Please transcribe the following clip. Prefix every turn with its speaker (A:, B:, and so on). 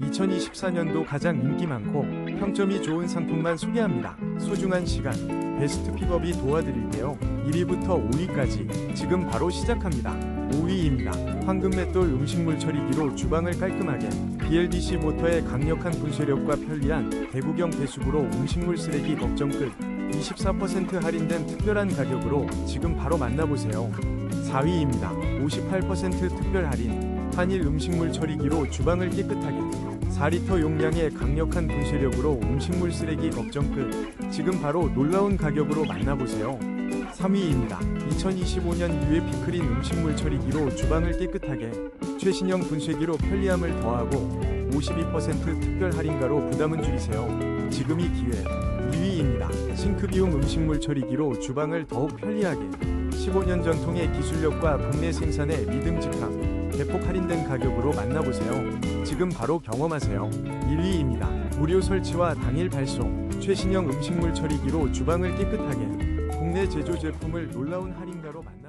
A: 2024년도 가장 인기 많고 평점이 좋은 상품만 소개합니다. 소중한 시간, 베스트 픽업이 도와드릴게요. 1위부터 5위까지 지금 바로 시작합니다. 5위입니다. 황금 맷돌 음식물 처리기로 주방을 깔끔하게 BLDC 모터의 강력한 분쇄력과 편리한 대구경 배수구로 음식물 쓰레기 걱정 끝 24% 할인된 특별한 가격으로 지금 바로 만나보세요. 4위입니다. 58% 특별 할인 한일 음식물 처리기로 주방을 깨끗하게 4리터 용량의 강력한 분쇄력으로 음식물 쓰레기 걱정 끝. 지금 바로 놀라운 가격으로 만나보세요. 3위입니다. 2025년 유해 피크린 음식물 처리기로 주방을 깨끗하게 최신형 분쇄기로 편리함을 더하고 52% 특별 할인가로 부담은 줄이세요. 지금이 기회. 2위입니다. 싱크비움 음식물 처리기로 주방을 더욱 편리하게 15년 전통의 기술력과 국내 생산의 믿음직함 대폭 할인된 가격으로 만나보세요. 지금 바로 경험하세요. 1위입니다. 무료 설치와 당일 발송, 최신형 음식물 처리기로 주방을 깨끗하게 국내 제조 제품을 놀라운 할인가로 만나보세요.